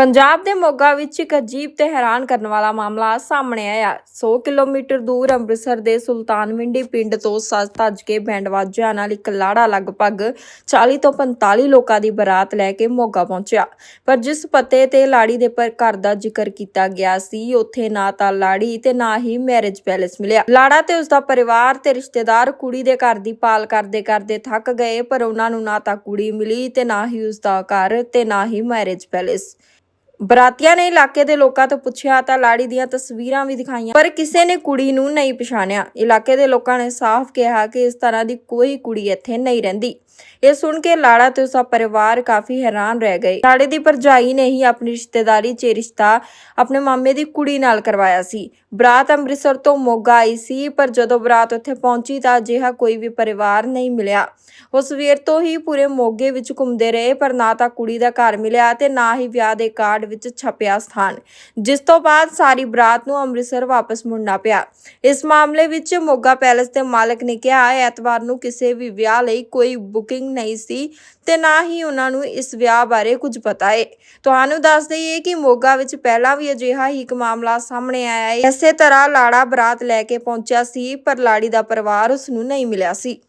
ਪੰਜਾਬ ਦੇ ਮੋਗਾ ਵਿੱਚ ਇੱਕ ਅਜੀਬ ਤੇ ਹੈਰਾਨ ਕਰਨ ਵਾਲਾ ਮਾਮਲਾ ਸਾਹਮਣੇ ਆਇਆ। 100 ਕਿਲੋਮੀਟਰ ਦੂਰ ਅੰਮ੍ਰਿਤਸਰ ਦੇ ਸੁਲਤਾਨਵਿੰਡੀ ਪਿੰਡ ਤੋਂ ਸੱਜ ਧੱਜ ਕੇ ਬੈਂਡ ਵਾਜਿਆਂ ਨਾਲ ਇੱਕ ਲਾੜਾ ਲਗਭਗ 40 ਤੋਂ 45 ਲੋਕਾਂ ਦੀ ਬਰਾਤ ਲੈ ਕੇ ਮੋਗਾ ਪਹੁੰਚਿਆ। ਪਰ ਜਿਸ ਪਤੇ ਤੇ ਲਾੜੀ ਦੇ ਪਰ ਘਰ ਦਾ ਜ਼ਿਕਰ ਕੀਤਾ ਗਿਆ ਸੀ, ਉੱਥੇ ਨਾ ਤਾਂ ਲਾੜੀ ਤੇ ਨਾ ਹੀ ਮੈਰਿਜ ਪੈਲੇਸ ਮਿਲਿਆ। ਲਾੜਾ ਤੇ ਉਸ ਦਾ ਪਰਿਵਾਰ ਤੇ ਰਿਸ਼ਤੇਦਾਰ ਕੁੜੀ ਦੇ ਘਰ ਦੀ ਪਾਲ ਕਰਦੇ ਕਰਦੇ ਥੱਕ ਗਏ, ਪਰ ਉਹਨਾਂ ਨੂੰ ਨਾ ਤਾਂ ਕੁੜੀ ਮਿਲੀ ਤੇ ਨਾ ਹੀ ਉਸ ਦਾ ਘਰ ਤੇ ਨਾ ਹੀ ਮੈਰਿਜ ਪੈਲੇਸ। ਬਰਾਤੀਆਂ ਨੇ ਇਲਾਕੇ ਦੇ ਲੋਕਾਂ ਤੋਂ ਪੁੱਛਿਆ ਤਾਂ ਲਾੜੀ ਦੀਆਂ ਤਸਵੀਰਾਂ ਵੀ ਦਿਖਾਈਆਂ, ਪਰ ਕਿਸੇ ਨੇ ਕੁੜੀ ਨੂੰ ਨਹੀਂ ਪਛਾਣਿਆ। ਇਲਾਕੇ ਦੇ ਲੋਕਾਂ ਨੇ ਸਾਫ਼ ਕਿਹਾ ਕਿ ਇਸ ਤਰ੍ਹਾਂ ਦੀ ਕੋਈ ਕੁੜੀ ਇੱਥੇ ਨਹੀਂ ਰਹਿੰਦੀ। ਇਹ ਸੁਣ ਕੇ ਲਾੜਾ ਤੇ ਉਸਦਾ ਪਰਿਵਾਰ ਕਾਫੀ ਹੈਰਾਨ ਰਹਿ ਗਏ। ਲਾੜੇ ਦੀ ਭਰਜਾਈ ਨੇ ਹੀ ਆਪਣੀ ਰਿਸ਼ਤੇਦਾਰੀ 'ਚ ਰਿਸ਼ਤਾ ਆਪਣੇ ਮਾਮੇ ਦੀ ਕੁੜੀ ਨਾਲ ਕਰਵਾਇਆ ਸੀ। ਬਰਾਤ ਅੰਮ੍ਰਿਤਸਰ ਤੋਂ ਮੋਗਾ ਆਈ ਸੀ, ਪਰ ਜਦੋਂ ਬਰਾਤ ਉੱਥੇ ਪਹੁੰਚੀ ਤਾਂ ਅਜਿਹਾ ਕੋਈ ਵੀ ਪਰਿਵਾਰ ਨਹੀਂ ਮਿਲਿਆ। ਉਹ ਸਵੇਰ ਤੋਂ ਹੀ ਪੂਰੇ ਮੋਗੇ ਵਿੱਚ ਘੁੰਮਦੇ ਰਹੇ, ਪਰ ਨਾ ਤਾਂ ਕੁੜੀ ਦਾ ਘਰ ਮਿਲਿਆ ਤੇ ਨਾ ਹੀ ਵਿਆਹ ਦੇ ਕਾਰਡ ਵਿੱਚ ਛਪਿਆ ਸਥਾਨ। ਜਿਸ ਤੋਂ ਬਾਅਦ ਸਾਰੀ ਬਰਾਤ ਨੂੰ ਅੰਮ੍ਰਿਤਸਰ ਵਾਪਸ ਮੁੜਨਾ ਪਿਆ। ਇਸ ਮਾਮਲੇ ਵਿੱਚ ਮੋਗਾ ਪੈਲੇਸ ਦੇ ਮਾਲਕ ਨੇ ਕਿਹਾ, ਐਤਵਾਰ ਨੂੰ ਕਿਸੇ ਵੀ ਵਿਆਹ ਲਈ ਕੋਈ ਬੁਕਿੰਗ ਨਹੀਂ ਸੀ ਤੇ ਨਾ ਹੀ ਉਹਨਾਂ ਨੂੰ ਇਸ ਵਿਆਹ ਬਾਰੇ ਕੁਝ ਪਤਾ ਹੈ ਤੁਹਾਨੂੰ ਦੱਸ ਦਈਏ ਕਿ ਮੋਗਾ ਵਿੱਚ ਪਹਿਲਾਂ ਵੀ ਅਜਿਹਾ ਹੀ ਇੱਕ ਮਾਮਲਾ ਸਾਹਮਣੇ ਆਇਆ ਹੈ ਇਸੇ ਤਰ੍ਹਾਂ ਲਾੜਾ ਬਰਾਤ ਲੈ ਕੇ ਪਹੁੰਚਿਆ ਸੀ, ਪਰ ਲਾੜੀ ਦਾ ਪਰਿਵਾਰ ਉਸ ਨੂੰ ਨਹੀਂ ਮਿਲਿਆ ਸੀ।